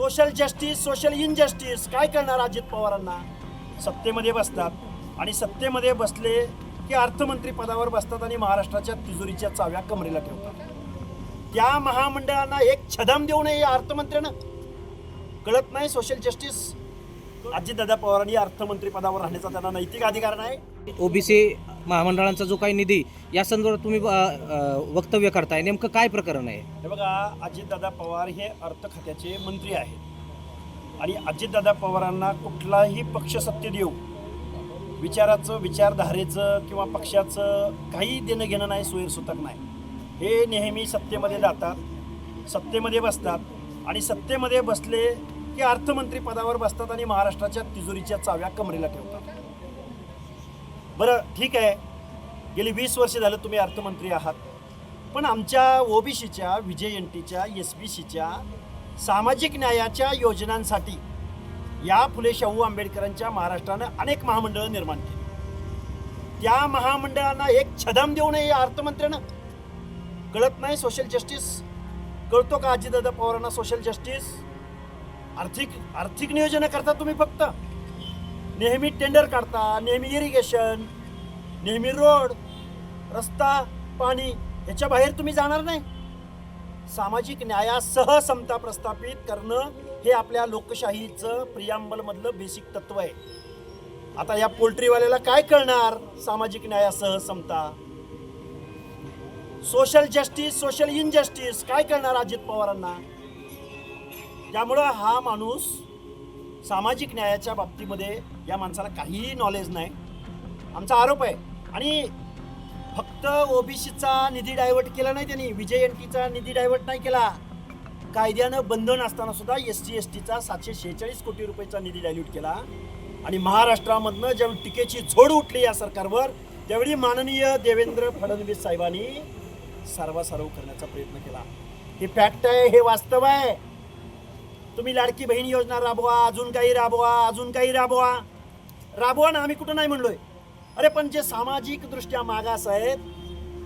Social justice social injustice काय करणार अजित पवारांना? सत्तेमध्ये बसतात. आणि सत्तेमध्ये बसले की अर्थमंत्री पदावर बसतात आणि महाराष्ट्राच्या तिजोरीच्या चाव्या कमरेला ठेवतात. त्या महामंडळांना एक छदाम देऊ नये या अर्थमंत्र्यानं. कळत नाही सोशल जस्टिस अजितदादा पवारांनी अर्थमंत्री पदावर राहण्याचा त्यांना नैतिक अधिकार नाही. ओबीसी महामंडळांचा जो काही निधी या संदर्भात तुम्ही वक्तव्य करताय. नेमकं काय प्रकरण आहे? हे बघा अजितदादा पवार हे अर्थ खात्याचे मंत्री आहेत. आणि अजितदादा पवारांना कुठलाही पक्ष सत्य देऊ विचाराचं विचारधारेचं किंवा पक्षाचं काही देणं घेणं नाही सोयीसुतक नाही. हे नेहमी सत्तेमध्ये जातात सत्तेमध्ये बसतात आणि सत्तेमध्ये बसले की अर्थमंत्री पदावर बसतात आणि महाराष्ट्राच्या तिजोरीच्या चाव्या कमरेला ठेवतात. बरं ठीक आहे. गेली वीस वर्ष झालं तुम्ही अर्थमंत्री आहात. पण आमच्या ओबीसीच्या विजय एन टीच्या एस बी सीच्या सामाजिक न्यायाच्या योजनांसाठी या फुले शाहू आंबेडकरांच्या महाराष्ट्रानं अनेक महामंडळं निर्माण केली. त्या महामंडळांना एक छदाम देऊ नये या अर्थमंत्र्यानं. कळत नाही सोशल जस्टिस कळतो का अजितदादा पवारांना सोशल जस्टिस आर्थिक आर्थिक नियोजन करता तुम्ही फक्त. नेहमी टेंडर काढता नेहमी इरिगेशन नेहमी रोड रस्ता पाणी याच्या बाहेर तुम्ही जाणार नाही. सामाजिक न्यायासह समता प्रस्थापित करणं हे आपल्या लोकशाहीचं प्रियांबलमधलं बेसिक तत्व आहे. आता या पोल्ट्रीवाल्याला काय कळणार? सामाजिक न्यायासह समता. सोशल जस्टिस सोशल इनजस्टिस काय करणार अजित पवारांना? त्यामुळं हा माणूस सामाजिक न्यायाच्या बाबतीमध्ये या माणसाला काहीही नॉलेज नाही. आमचा आरोप आहे. आणि फक्त ओबीसीचा निधी डायव्हर्ट केला नाही त्यांनी विजय एन टीचा निधी डायव्हर्ट नाही केला. कायद्यानं बंधन असताना सुद्धा एस टी एस टीचा सातशे शेहेचाळीस कोटी रुपयाचा निधी डायल्यूट केला. आणि महाराष्ट्रामधनं ज्यावेळी टीकेची झोड उठली या सरकारवर त्यावेळी माननीय देवेंद्र फडणवीस साहेबांनी सर्वासर्व करण्याचा प्रयत्न केला. हे फॅक्ट आहे हे वास्तव आहे. तुम्ही लाडकी बहीण योजना राबवा अजून काही राबवा अजून काही राबवा. राबवा ना आम्ही कुठं नाही म्हणलोय. अरे पण जे सामाजिक दृष्ट्या मागास आहेत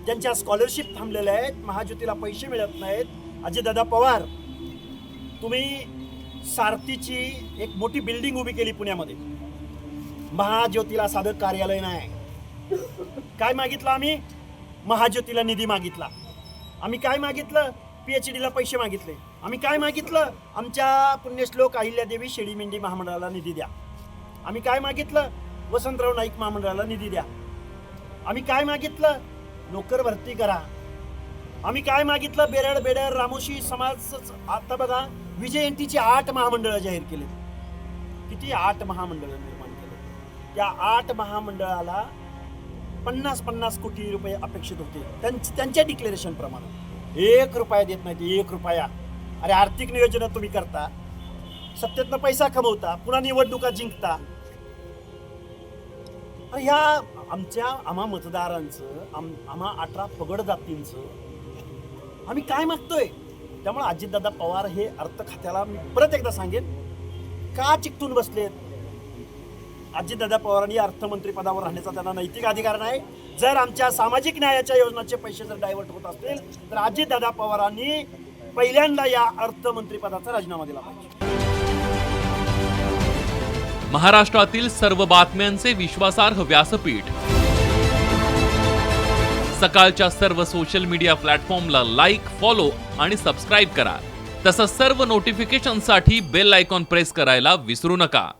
ज्यांच्या स्कॉलरशिप थांबलेल्या आहेत महाज्योतीला पैसे मिळत नाहीत अजितदादा पवार तुम्ही सारथीची एक मोठी बिल्डिंग उभी केली पुण्यामध्ये. महाज्योतीला साधं कार्यालय नाही. काय मागितलं आम्ही? महाज्योतीला निधी मागितला. आम्ही काय मागितलं? पी एच डीला पैसे मागितले. आम्ही काय मागितलं? आमच्या पुण्यश्लोक अहिल्यादेवी शेळी मेंढी महामंडळाला निधी द्या. आम्ही काय मागितलं? वसंतराव नाईक महामंडळाला निधी द्या. आम्ही काय मागितलं? नोकर भरती करा. आम्ही काय मागितलं? बेरड बेडर रामोशी समाज आता बघा विजय आठ महामंडळं जाहीर केली किती आठ महामंडळं निर्माण केले त्या आठ महामंडळाला पन्नास पन्नास कोटी रुपये अपेक्षित होते. त्यांच्या डिक्लेरेशन प्रमाणे. एक रुपया देत नाही एक रुपया. अरे आर्थिक नियोजन तुम्ही करता. सत्तेतनं पैसा कमवता पुन्हा निवडणुका जिंकता. ह्या आमच्या आम्हा मतदारांचं आम आम्हा अठरा पगड जातींचं आम्ही काय मागतोय? त्यामुळे अजितदादा पवार हे अर्थ खात्याला मी परत एकदा सांगेन. का चिकटून बसलेत? अजितदादा पवारांनी अर्थमंत्रीपदावर राहण्याचा त्यांना नैतिक अधिकार नाही. जर आमच्या सामाजिक न्यायाच्या योजनाचे पैसे जर डायव्हर्ट होत असतील तर अजितदादा पवारांनी पहिल्यांदा या अर्थमंत्री पदाचा राजीनामा दिला पाहिजे. महाराष्ट्रातील सर्व बातम्यांचे विश्वासार्ह व्यासपीठ. सकाळच्या सर्व सोशल मीडिया प्लॅटफॉर्मला लाईक फॉलो आणि सबस्क्राईब करा. तसंच सर्व नोटिफिकेशनसाठी बेल आयकॉन प्रेस करायला विसरू नका.